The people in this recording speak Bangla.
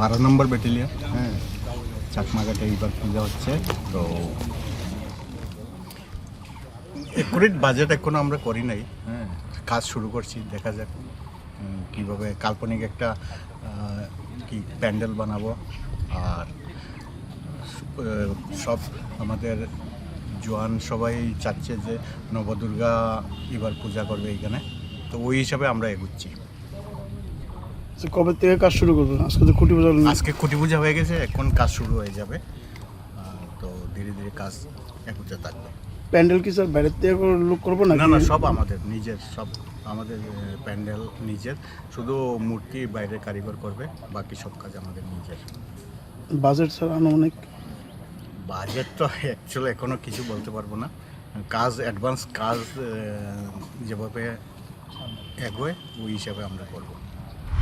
বারো নম্বর ব্যাটালিয়ন হ্যাঁ চাকমাঘাটে এইবার পূজা হচ্ছে, তো একুরেট বাজেট এখনও আমরা করি নাই হ্যাঁ কাজ শুরু করছি, দেখা যাক কীভাবে কাল্পনিক একটা কি প্যান্ডেল বানাবো, আর সব আমাদের জোয়ান সবাই চাচ্ছে যে নবদুর্গা এবার পূজা করবে এইখানে তো ওই হিসাবে আমরা এগুচ্ছি। কবে থেকে কাজ শুরু করবেন আজকে তো খুঁটি বোঝা আজকে খুঁটি পূজা হয়ে গেছে এখন কাজ শুরু হয়ে যাবে। তো ধীরে ধীরে কাজ এগুতে থাকবে। প্যান্ডেল কি স্যার বাইরের থেকে লোক করব না না না সব আমাদের নিজের সব আমাদের প্যান্ডেল নিজের। শুধু মূর্তি বাইরে কারিগর করবে বাকি সব কাজ আমাদের নিজের। বাজেট স্যার আনুমানিক? বাজেট তো অ্যাকচুয়ালি এখনও কিছু বলতে পারব না। কাজ অ্যাডভান্স কাজ যেভাবে এগোয় ওই হিসাবে আমরা করব।